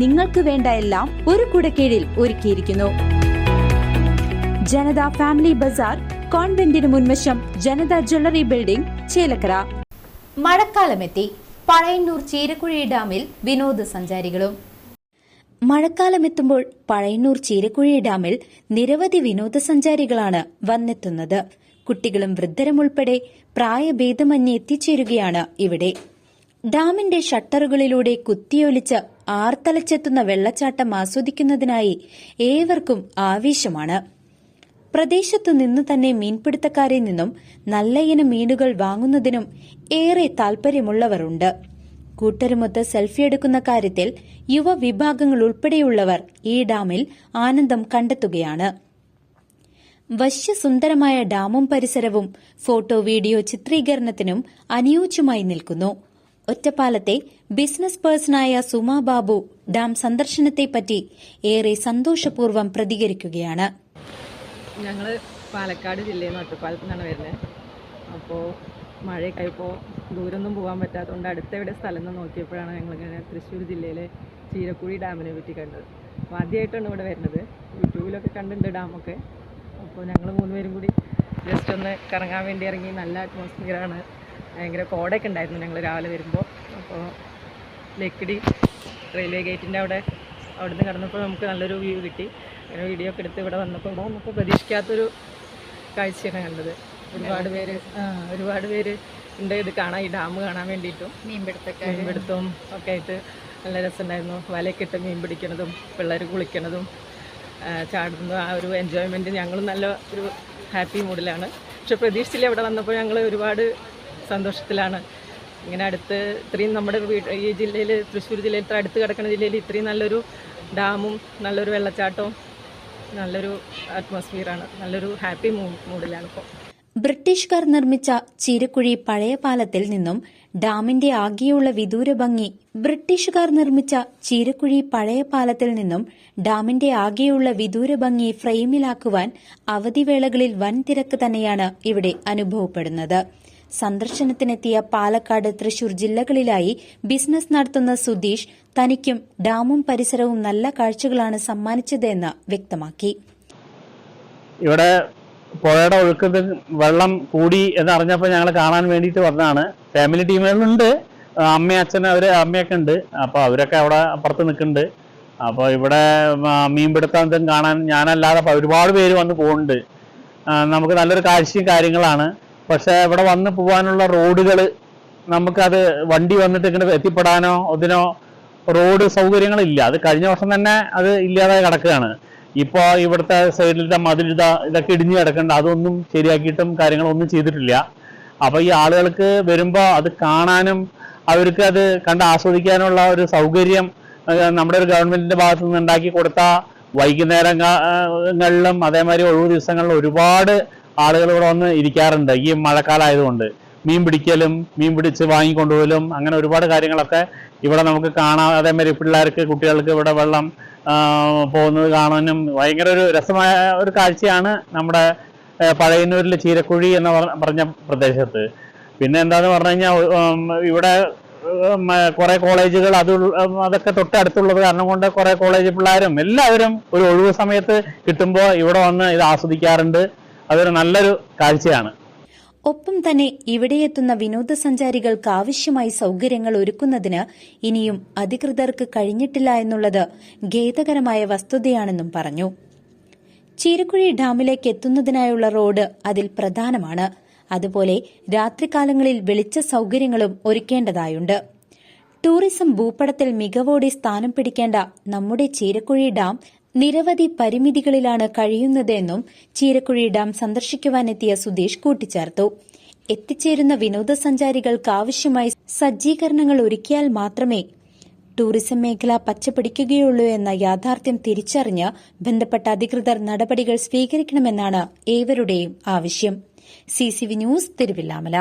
നിങ്ങൾക്ക് വേണ്ട എല്ലാം ഒരു കുടക്കീഴിൽ ഒരുക്കിയിരിക്കുന്നു. ജനത ഫാമിലി ബസാർ കോൺവെന്റിന് മുൻവശം ജനത ജ്വല്ലറി ബിൽഡിംഗ് ചേലക്കര. മഴക്കാലമെത്തി. പഴയന്നൂർ ചീരക്കുഴി ഡാമിൽ വിനോദസഞ്ചാരികളും. മഴക്കാലമെത്തുമ്പോൾ പഴയന്നൂർ ചീരക്കുഴി ഡാമിൽ നിരവധി വിനോദസഞ്ചാരികളാണ് വന്നെത്തുന്നത്. കുട്ടികളും വൃദ്ധരും ഉൾപ്പെടെ പ്രായഭേദമന്യേ എത്തിച്ചേരുകയാണ് ഇവിടെ. ഡാമിന്റെ ഷട്ടറുകളിലൂടെ കുത്തിയൊലിച്ച് ആർത്തലച്ചെത്തുന്ന വെള്ളച്ചാട്ടം ആസ്വദിക്കുന്നതിനായി ഏവർക്കും ആവേശമാണ്. പ്രദേശത്തു നിന്ന് തന്നെ മീൻപിടുത്തക്കാരിൽ നിന്നും നല്ലയിനം മീനുകൾ വാങ്ങുന്നതിനും ഏറെ താൽപര്യമുള്ളവരുണ്ട്. കൂട്ടരുമൊത്ത് സെൽഫി എടുക്കുന്ന കാര്യത്തിൽ യുവവിഭാഗങ്ങൾ ഉൾപ്പെടെയുള്ളവർ ഈ ഡാമിൽ ആനന്ദം കണ്ടെത്തുകയാണ്. വശ്യസുന്ദരമായ ഡാമും പരിസരവും ഫോട്ടോ വീഡിയോ ചിത്രീകരണത്തിനും അനുയോജ്യമായി നിൽക്കുന്നു. ഒറ്റപ്പാലത്തെ ബിസിനസ് പേഴ്സണായ സുമാ ബാബു ഡാം സന്ദർശനത്തെപ്പറ്റി ഏറെ സന്തോഷപൂർവം പ്രതികരിക്കുകയാണ്. ഞങ്ങൾ പാലക്കാട് ജില്ലയിൽ നിന്ന് ഒറ്റപ്പാലത്ത് നിന്നാണ് വരുന്നത് അപ്പോൾ മഴയൊക്കെ ആയപ്പോൾ ദൂരമൊന്നും പോകാൻ പറ്റാത്തതുകൊണ്ട് അടുത്തവിടെ സ്ഥലം നിന്ന് നോക്കിയപ്പോഴാണ് ഞങ്ങളിങ്ങനെ തൃശ്ശൂർ ജില്ലയിലെ ചീരക്കുഴി ഡാമിനെ പറ്റി കണ്ടത്. അപ്പോൾ ആദ്യമായിട്ടാണ് ഇവിടെ വരുന്നത്. യൂട്യൂബിലൊക്കെ കണ്ടിട്ടുണ്ട് ഡാമൊക്കെ. അപ്പോൾ ഞങ്ങൾ മൂന്നുപേരും കൂടി ജസ്റ്റ് ഒന്ന് കറങ്ങാൻ വേണ്ടി ഇറങ്ങി നല്ല അറ്റ്മോസ്ഫിയറാണ് ഭയങ്കര കോടയൊക്കെ ഉണ്ടായിരുന്നു ഞങ്ങൾ രാവിലെ വരുമ്പോൾ അപ്പോൾ ലക്കിടി റെയിൽവേ ഗേറ്റിന്റെ അവിടെ അവിടുന്ന് കടന്നപ്പോൾ നമുക്ക് നല്ലൊരു വ്യൂ കിട്ടി. അങ്ങനെ വീഡിയോ ഒക്കെ എടുത്ത് ഇവിടെ വന്നപ്പോൾ ഇവിടെ നമുക്ക് പ്രതീക്ഷിക്കാത്തൊരു കാഴ്ചയാണ് കണ്ടത്. ഒരുപാട് പേര് ഒരുപാട് പേര് ഉണ്ട്. ഇത് കാണാൻ ഈ ഡാം കാണാൻ വേണ്ടിയിട്ടും. മീൻപിടുത്തൊക്കെ മീൻപിടുത്തവും ഒക്കെ ആയിട്ട് നല്ല രസമുണ്ടായിരുന്നു. വലയൊക്കെ ഇട്ട് മീൻ പിടിക്കണതും പിള്ളേർ കുളിക്കണതും ചാടുന്നതും ആ ഒരു എൻജോയ്മെന്റ് ഞങ്ങളും നല്ല ഒരു ഹാപ്പി മൂഡിലാണ് പക്ഷെ പ്രതീക്ഷിച്ചില്ല ഇവിടെ വന്നപ്പോൾ ഞങ്ങൾ ഒരുപാട് സന്തോഷത്തിലാണ്. ഇങ്ങനെ അടുത്ത് ഇത്രയും നമ്മുടെ ഈ ജില്ലയിൽ തൃശ്ശൂർ ജില്ലയിൽ ഇത്ര അടുത്ത് കിടക്കുന്ന ജില്ലയിൽ ഇത്രയും നല്ലൊരു ഡാമും നല്ലൊരു വെള്ളച്ചാട്ടവും നല്ലൊരു അറ്റ്മോസ്ഫിയറാണ് നല്ലൊരു ഹാപ്പി മൂഡിലാണ് ഇപ്പോൾ ബ്രിട്ടീഷുകാർ നിർമ്മിച്ച ചിരക്കുഴി പഴയ പാലത്തിൽ നിന്നും ഡാമിന്റെ ആകെയുള്ള വിദൂര ഭംഗി ബ്രിട്ടീഷുകാർ നിർമ്മിച്ച ചിരക്കുഴി പഴയ പാലത്തിൽ നിന്നും ഡാമിന്റെ ആകെയുള്ള വിദൂര ഭംഗി ഫ്രെയിമിലാക്കുവാൻ അവധിവേളകളിൽ വൻ തിരക്ക് തന്നെയാണ് ഇവിടെ അനുഭവപ്പെടുന്നത്. സന്ദർശനത്തിനെത്തിയ പാലക്കാട് തൃശൂർ ജില്ലകളിലായി ബിസിനസ് നടത്തുന്ന സുധീഷ് തനിക്കും ഡാമും പരിസരവും നല്ല കാഴ്ചകളാണ് സമ്മാനിച്ചതെന്ന് വ്യക്തമാക്കി. ഇവിടെ പുഴയുടെ ഒഴുക്കത്തിൽ വെള്ളം കൂടി എന്ന് അറിഞ്ഞപ്പോൾ ഞങ്ങൾ കാണാൻ വേണ്ടിയിട്ട് വന്നതാണ്. ഫാമിലി ടീമുകളുണ്ട് അമ്മ അച്ഛൻ അവർ അമ്മയൊക്കെ ഉണ്ട്. അപ്പോൾ അവരൊക്കെ അവിടെ അപ്പുറത്ത് നിൽക്കുന്നുണ്ട്. അപ്പോൾ ഇവിടെ മീൻപിടുത്തം കാണാൻ ഞാനല്ലാതെ ഒരുപാട് പേര് വന്ന് പോകുന്നുണ്ട്. നമുക്ക് നല്ലൊരു കാഴ്ചയും കാര്യങ്ങളാണ്. പക്ഷേ ഇവിടെ വന്ന് പോവാനുള്ള റോഡുകൾ നമുക്കത് വണ്ടി വന്നിട്ട് ഇങ്ങനെ എത്തിപ്പെടാനോ അതിനോ റോഡ് സൗകര്യങ്ങളില്ല. അത് കഴിഞ്ഞ വർഷം തന്നെ അത് ഇല്ലാതായി കിടക്കുകയാണ്. ഇപ്പോൾ ഇവിടുത്തെ സൈഡിലത്തെ മതിലിത ഇതൊക്കെ ഇടിഞ്ഞു കിടക്കേണ്ട അതൊന്നും ശരിയാക്കിയിട്ടും കാര്യങ്ങളൊന്നും ചെയ്തിട്ടില്ല. അപ്പോൾ ഈ ആളുകൾക്ക് വരുമ്പോൾ അത് കാണാനും അവർക്ക് അത് കണ്ട് ആസ്വദിക്കാനുള്ള ഒരു സൗകര്യം നമ്മുടെ ഒരു ഗവൺമെന്റിന്റെ ഭാഗത്തു നിന്ന് ഉണ്ടാക്കി കൊടുത്ത വൈകുന്നേരങ്ങളിലും അതേമാതിരി ഒഴിവ് ദിവസങ്ങളിലും ഒരുപാട് ആളുകൾ ഇവിടെ വന്ന് ഇരിക്കാറുണ്ട്. ഈ മഴക്കാലമായതുകൊണ്ട് മീൻ പിടിക്കലും മീൻ പിടിച്ച് വാങ്ങിക്കൊണ്ടുപോകലും അങ്ങനെ ഒരുപാട് കാര്യങ്ങളൊക്കെ ഇവിടെ നമുക്ക് കാണാം. അതേമാതിരി പിള്ളേർക്ക് കുട്ടികൾക്ക് ഇവിടെ വെള്ളം പോകുന്നത് കാണാനും ഭയങ്കര ഒരു രസമായ ഒരു കാഴ്ചയാണ് നമ്മുടെ പഴയന്നൂരിലെ ചീരക്കുഴി എന്ന് പറഞ്ഞ പ്രദേശത്ത്. പിന്നെ എന്താന്ന് പറഞ്ഞു കഴിഞ്ഞാൽ ഇവിടെ കുറെ കോളേജുകൾ അത് അതൊക്കെ തൊട്ടടുത്തുള്ളത് കാരണം കൊണ്ട് കുറെ കോളേജ് പിള്ളേരും എല്ലാവരും ഒരു ഒഴിവ് സമയത്ത് കിട്ടുമ്പോൾ ഇവിടെ വന്ന് ഇത് ആസ്വദിക്കാറുണ്ട്. അതൊരു നല്ലൊരു കാഴ്ചയാണ്. ഒപ്പം തന്നെ ഇവിടെയെത്തുന്ന വിനോദസഞ്ചാരികൾക്ക് ആവശ്യമായി സൗകര്യങ്ങൾ ഒരുക്കുന്നതിന് ഇനിയും അധികൃതർക്ക് കഴിഞ്ഞിട്ടില്ല എന്നുള്ളത് ഖേദകരമായ വസ്തുതയാണെന്നും പറഞ്ഞു. ചീരക്കുഴി ഡാമിലേക്ക് എത്തുന്നതിനായുള്ള റോഡ് അതിൽ പ്രധാനമാണ്. അതുപോലെ രാത്രികാലങ്ങളിൽ വെളിച്ച സൗകര്യങ്ങളും ഒരുക്കേണ്ടതായുണ്ട്. ടൂറിസം ഭൂപടത്തിൽ മികവോടെ സ്ഥാനം പിടിക്കേണ്ട നമ്മുടെ ചീരക്കുഴി ഡാം നിരവധി പരിമിതികളിലാണ് കഴിയുന്നതെന്നും ചീരക്കുഴി ഡാം സന്ദർശിക്കുവാനെത്തിയ സുധീഷ് കൂട്ടിച്ചേർത്തു. എത്തിച്ചേരുന്ന വിനോദസഞ്ചാരികൾക്ക് ആവശ്യമായി സജ്ജീകരണങ്ങൾ ഒരുക്കിയാൽ മാത്രമേ ടൂറിസം മേഖല പച്ചപിടിക്കുകയുള്ളൂ എന്ന യാഥാർത്ഥ്യം തിരിച്ചറിഞ്ഞ് ബന്ധപ്പെട്ട അധികൃതർ നടപടികൾ സ്വീകരിക്കണമെന്നാണ് ഏവരുടെയും ആവശ്യം. C news Thiruvilwamala.